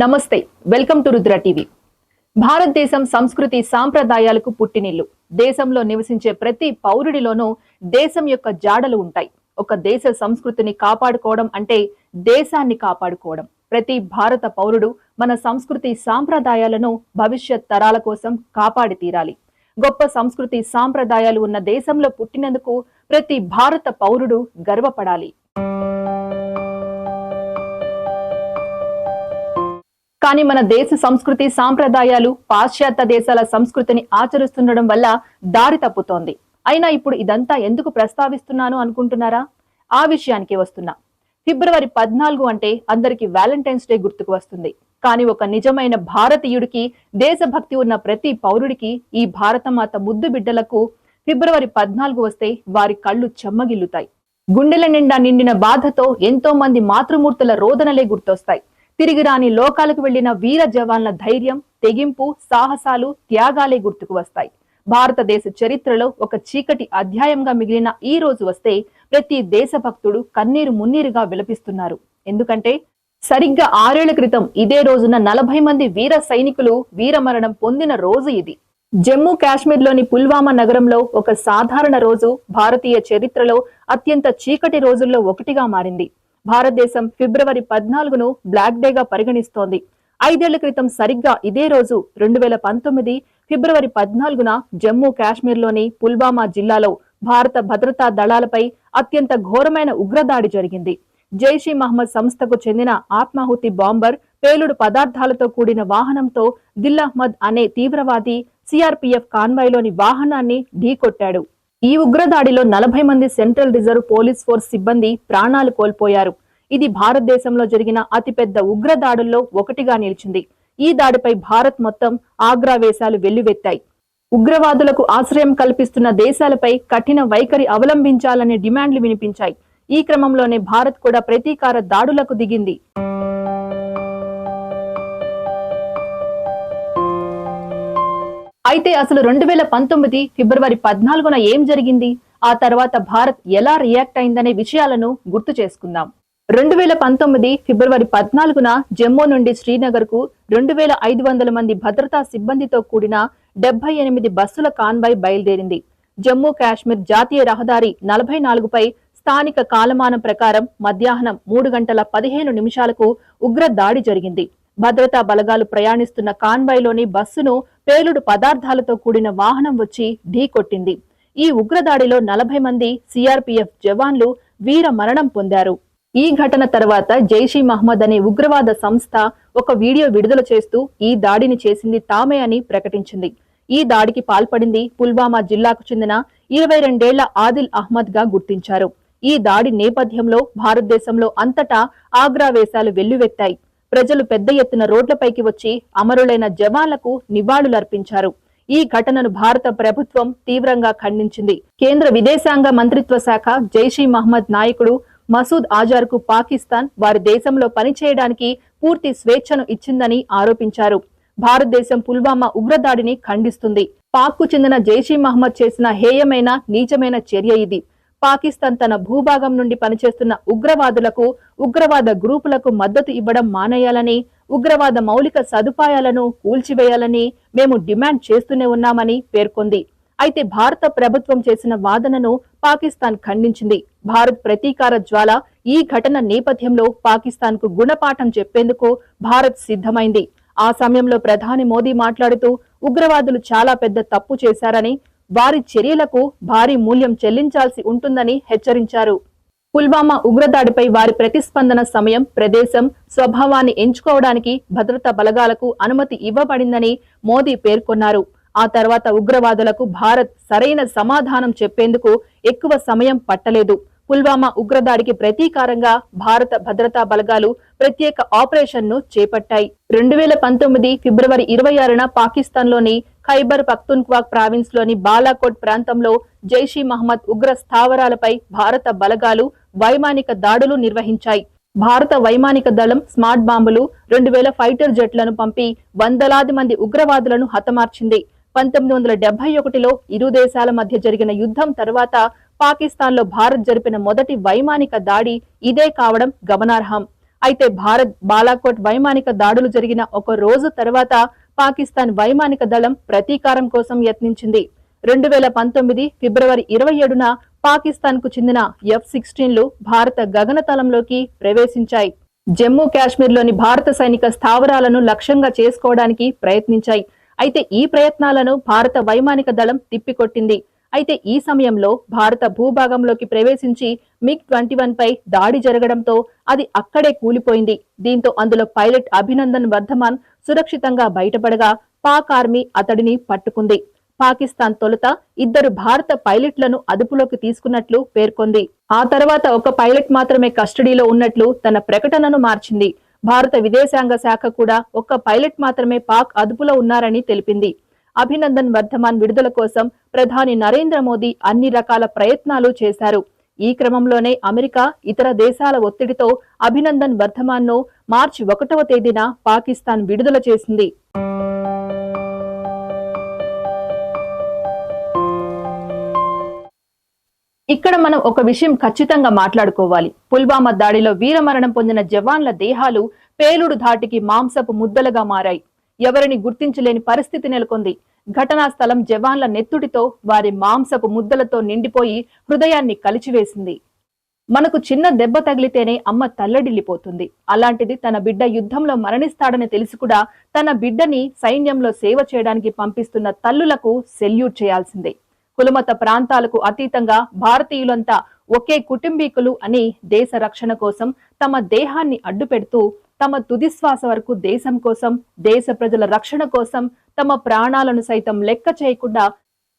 నమస్తే welcome to Rudra TV. భారతదేశం సంస్కృతి సాంప్రదాయాలకు పుట్టినిల్లు. దేశంలో నివసించే ప్రతి పౌరుడిలోనూ దేశం యొక్క జాడలు ఉంటాయి. ఒక దేశ సంస్కృతిని కాపాడుకోవడం అంటే దేశాన్ని కాపాడుకోవడం. ప్రతి భారత పౌరుడు మన సంస్కృతి సాంప్రదాయాలను భవిష్యత్ తరాల కోసం కాపాడి తీరాలి. గొప్ప సంస్కృతి సాంప్రదాయాలు ఉన్న దేశంలో పుట్టినందుకు ప్రతి భారత పౌరుడు గర్వపడాలి. కానీ మన దేశ సంస్కృతి సాంప్రదాయాలు పాశ్చాత్య దేశాల సంస్కృతిని ఆచరిస్తుండడం వల్ల దారి తప్పుతోంది. అయినా ఇప్పుడు ఇదంతా ఎందుకు ప్రస్తావిస్తున్నాను అనుకుంటున్నారా? ఆ విషయానికి వస్తున్నా. ఫిబ్రవరి పద్నాలుగు అంటే అందరికి వ్యాలంటైన్స్ డే గుర్తుకు వస్తుంది. కానీ ఒక నిజమైన భారతీయుడికి దేశభక్తి ఉన్న ప్రతి పౌరుడికి ఈ భారతమాత ముద్దు బిడ్డలకు ఫిబ్రవరి పద్నాలుగు వస్తే వారి కళ్ళు చెమ్మగిల్లుతాయి. గుండెల నిండా నిండిన బాధతో ఎంతో మంది మాతృమూర్తుల రోదనలే గుర్తొస్తాయి. తిరిగి రాని లోకాలకు వెళ్ళిన వీర జవాన్ల ధైర్యం తెగింపు సాహసాలు త్యాగాలే గుర్తుకు వస్తాయి. భారతదేశ చరిత్రలో ఒక చీకటి అధ్యాయంగా మిగిలిన ఈ రోజు వస్తే ప్రతి దేశభక్తుడు కన్నీరు మున్నీరుగా విలపిస్తున్నారు. ఎందుకంటే సరిగ్గా ఆరేళ్ళ క్రితం ఇదే రోజున నలభై మంది వీర సైనికులు వీరమరణం పొందిన రోజు ఇది. జమ్మూ కాశ్మీర్లోని పుల్వామా నగరంలో ఒక సాధారణ రోజు భారతీయ చరిత్రలో అత్యంత చీకటి రోజుల్లో ఒకటిగా మారింది. భారతదేశం ఫిబ్రవరి పద్నాలుగును బ్లాక్ డేగా పరిగణిస్తోంది. ఐదేళ్ళ క్రితం సరిగ్గా ఇదే రోజు రెండు వేల పంతొమ్మిది ఫిబ్రవరి పద్నాలుగున జమ్మూ కాశ్మీర్లోని పుల్వామా జిల్లాలో భారత భద్రతా దళాలపై అత్యంత ఘోరమైన ఉగ్రదాడి జరిగింది. జైషీ మహమ్మద్ సంస్థకు చెందిన ఆత్మాహుతి బాంబర్ పేలుడు పదార్థాలతో కూడిన వాహనంతో దిల్ అహ్మద్ అనే తీవ్రవాది సిఆర్పీఎఫ్ కాన్వాయ్లోని వాహనాన్ని ఢీకొట్టాడు. ఈ ఉగ్రదాడిలో నలభై మంది సెంట్రల్ రిజర్వ్ పోలీస్ ఫోర్స్ సిబ్బంది ప్రాణాలు కోల్పోయారు. ఇది భారతదేశంలో జరిగిన అతిపెద్ద ఉగ్రదాడుల్లో ఒకటిగా నిలిచింది. ఈ దాడిపై భారత్ మొత్తం ఆగ్రావేశాలు వెల్లువెత్తాయి. ఉగ్రవాదులకు ఆశ్రయం కల్పిస్తున్న దేశాలపై కఠిన వైఖరి అవలంబించాలనే డిమాండ్లు వినిపించాయి. ఈ క్రమంలోనే భారత్ కూడా ప్రతీకార దాడులకు దిగింది. అయితే అసలు రెండు వేల పంతొమ్మిది ఫిబ్రవరి పద్నాలుగున ఏం జరిగింది? ఆ తర్వాత భారత్ ఎలా రియాక్ట్ అయిందనే విషయాలను గుర్తు చేసుకుందాం. రెండు వేల పంతొమ్మిది ఫిబ్రవరి పద్నాలుగున జమ్మూ నుండి శ్రీనగర్కు రెండు వేల ఐదు వందల మంది భద్రతా సిబ్బందితో కూడిన డెబ్బై ఎనిమిది బస్సుల కాన్వాయ్ బయలుదేరింది. జమ్మూ కాశ్మీర్ జాతీయ రహదారి నలభై నాలుగుపై స్థానిక కాలమానం ప్రకారం మధ్యాహ్నం మూడు గంటల పదిహేను నిమిషాలకు ఉగ్ర దాడి జరిగింది. భద్రతా బలగాలు ప్రయాణిస్తున్న కాన్వాయ్లోని బస్సును పేలుడు పదార్థాలతో కూడిన వాహనం వచ్చి ఢీకొట్టింది ఈ ఉగ్రదాడిలో నలభై మంది సిఆర్పిఎఫ్ జవాన్లు వీర మరణం పొందారు. ఈ ఘటన తర్వాత జైషీ మహమ్మద్ అనే ఉగ్రవాద సంస్థ ఒక వీడియో విడుదల చేస్తూ ఈ దాడిని చేసింది తామే అని ప్రకటించింది. ఈ దాడికి పాల్పడింది పుల్వామా జిల్లాకు చెందిన ఇరవై రెండేళ్ళ ఆదిల్ అహ్మద్గా గుర్తించారు. ఈ దాడి నేపథ్యంలో భారతదేశంలో అంతటా ఆగ్రావేశాలు వెల్లువెత్తాయి. ప్రజలు పెద్ద ఎత్తున రోడ్లపైకి వచ్చి అమరులైన జవాన్లకు నివాళులర్పించారు. ఈ ఘటనను భారత ప్రభుత్వం తీవ్రంగా ఖండించింది. కేంద్ర విదేశాంగ మంత్రిత్వ శాఖ జైషీ మహమ్మద్ నాయకుడు మసూద్ ఆజార్కు పాకిస్తాన్ వారి దేశంలో పనిచేయడానికి పూర్తి స్వేచ్ఛను ఇచ్చిందని ఆరోపించారు. భారతదేశం పుల్వామా ఉగ్రదాడిని ఖండిస్తుంది. పాక్కు చెందిన జైషీ మహమ్మద్ చేసిన హేయమైన నీచమైన చర్య ఇది. పాకిస్తాన్ తన భూభాగం నుండి పనిచేస్తున్న ఉగ్రవాదులకు ఉగ్రవాద గ్రూపులకు మద్దతు ఇవ్వడం మానేయాలని ఉగ్రవాద మౌలిక సదుపాయాలను కూల్చివేయాలని మేము డిమాండ్ చేస్తూనే ఉన్నామని పేర్కొంది. అయితే భారత ప్రభుత్వం చేసిన వాదనను పాకిస్తాన్ ఖండించింది. భారత్ ప్రతీకార జ్వాల ఈ ఘటన నేపథ్యంలో పాకిస్తాన్కు గుణపాఠం చెప్పేందుకు భారత్ సిద్ధమైంది. ఆ సమయంలో ప్రధాని మోదీ మాట్లాడుతూ ఉగ్రవాదులు చాలా పెద్ద తప్పు చేశారని వారి చర్యలకు భారీ మూల్యం చెల్లించాల్సి ఉంటుందని హెచ్చరించారు. పుల్వామా ఉగ్రదాడిపై వారి ప్రతిస్పందన సమయం ప్రదేశం స్వభావాన్ని ఎంచుకోవడానికి భద్రతా బలగాలకు అనుమతి ఇవ్వబడిందని మోదీ పేర్కొన్నారు. ఆ తర్వాత ఉగ్రవాదులకు భారత్ సరైన సమాధానం చెప్పేందుకు ఎక్కువ సమయం పట్టలేదు. పుల్వామా ఉగ్రదాడికి ప్రతీకారంగా భారత భద్రతా బలగాలు ప్రత్యేక ఆపరేషన్ను చేపట్టాయి. రెండు వేల పంతొమ్మిది ఫిబ్రవరి ఇరవై ఆరున పాకిస్తాన్లోని ఖైబర్ పఖ్తున్ఖ్వా ప్రావిన్స్లోని బాలాకోట్ ప్రాంతంలో జైషీ మహమ్మద్ ఉగ్ర స్థావరాలపై భారత బలగాలు వైమానిక దాడులు నిర్వహించాయి. భారత వైమానిక దళం స్మార్ట్ బాంబులు రెండు వేల ఫైటర్ జెట్లను పంపి వందలాది మంది ఉగ్రవాదులను హతమార్చింది. పంతొమ్మిది వందల డెబ్బై ఒకటిలో ఇరు దేశాల మధ్య జరిగిన యుద్ధం తర్వాత పాకిస్తాన్లో భారత్ జరిపిన మొదటి వైమానిక దాడి ఇదే కావడం గమనార్హం. అయితే భారత్ బాలాకోట్ వైమానిక దాడులు జరిగిన ఒక రోజు తర్వాత పాకిస్తాన్ వైమానిక దళం ప్రతీకారం కోసం యత్నించింది. రెండు వేల పంతొమ్మిది ఫిబ్రవరి ఇరవై ఏడున పాకిస్తాన్కు చెందిన ఎఫ్ సిక్స్టీన్లు భారత గగనతలంలోకి ప్రవేశించాయి. జమ్మూ కాశ్మీర్లోని భారత సైనిక స్థావరాలను లక్ష్యంగా చేసుకోవడానికి ప్రయత్నించాయి. అయితే ఈ ప్రయత్నాలను భారత వైమానిక దళం తిప్పికొట్టింది. అయితే ఈ సమయంలో భారత భూభాగంలోకి ప్రవేశించి మిగ్ ట్వంటీ వన్ పై దాడి జరగడంతో అది అక్కడే కూలిపోయింది. దీంతో అందులో పైలట్ అభినందన్ వర్ధమాన్ సురక్షితంగా బయటపడగా పాక్ ఆర్మీ అతడిని పట్టుకుంది. పాకిస్తాన్ తొలుత ఇద్దరు భారత పైలట్లను అదుపులోకి తీసుకున్నట్లు పేర్కొంది. ఆ తర్వాత ఒక పైలట్ మాత్రమే కస్టడీలో ఉన్నట్లు తన ప్రకటనను మార్చింది. భారత విదేశాంగ శాఖ కూడా ఒక్క పైలట్ మాత్రమే పాక్ అదుపులో ఉన్నారని తెలిపింది. అభినందన్ వర్ధమాన్ విడుదల కోసం ప్రధాని నరేంద్ర మోదీ అన్ని రకాల ప్రయత్నాలు చేశారు. ఈ క్రమంలోనే అమెరికా ఇతర దేశాల ఒత్తిడితో అభినందన్ వర్ధమాన్ను మార్చి ఒకటవ తేదీన పాకిస్తాన్ విడుదల చేసింది. ఇక్కడ మనం ఒక విషయం ఖచ్చితంగా మాట్లాడుకోవాలి. పుల్వామా దాడిలో వీరమరణం పొందిన జవాన్ల దేహాలు పేలుడు ధాటికి మాంసపు ముద్దలుగా మారాయి. ఎవరిని గుర్తించలేని పరిస్థితి నెలకొంది. ఘటనా స్థలం జవాన్ల నెత్తుడితో వారి మాంసపు ముద్దలతో నిండిపోయి హృదయాన్ని కలిచివేసింది. మనకు చిన్న దెబ్బ తగిలితేనే అమ్మ తల్లడిల్లిపోతుంది. అలాంటిది తన బిడ్డ యుద్ధంలో మరణిస్తాడని తెలిసి కూడా తన బిడ్డని సైన్యంలో సేవ చేయడానికి పంపిస్తున్న తల్లులకు సెల్యూట్ చేయాల్సిందే. కులమత ప్రాంతాలకు అతీతంగా భారతీయులంతా ఒకే కుటుంబీకులు అని దేశ రక్షణ కోసం తమ దేహాన్ని అడ్డుపెడుతూ తమ తుదిశ్వాస వరకు దేశం కోసం దేశ ప్రజల రక్షణ కోసం తమ ప్రాణాలను సైతం లెక్క చేయకుండా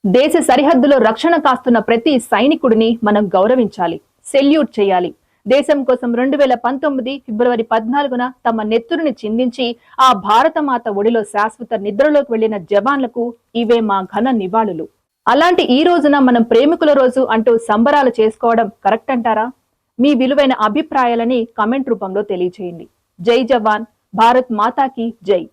దేశ సరిహద్దులో రక్షణ కాస్తున్న ప్రతి సైనికుడిని మనం గౌరవించాలి సెల్యూట్ చేయాలి. దేశం కోసం రెండు వేల పంతొమ్మిది ఫిబ్రవరి పద్నాలుగున తమ నెత్తురుని చిందించి ఆ భారతమాత ఒడిలో శాశ్వత నిద్రలోకి వెళ్ళిన జవాన్లకు ఇవే మా ఘన నివాళులు. అలాంటి ఈ రోజున మనం ప్రేమికుల రోజు అంటూ సంబరాలు చేసుకోవడం కరెక్ట్ అంటారా? మీ విలువైన అభిప్రాయాలని కమెంట్ రూపంలో తెలియజేయండి जय जवान भारत माता की जय।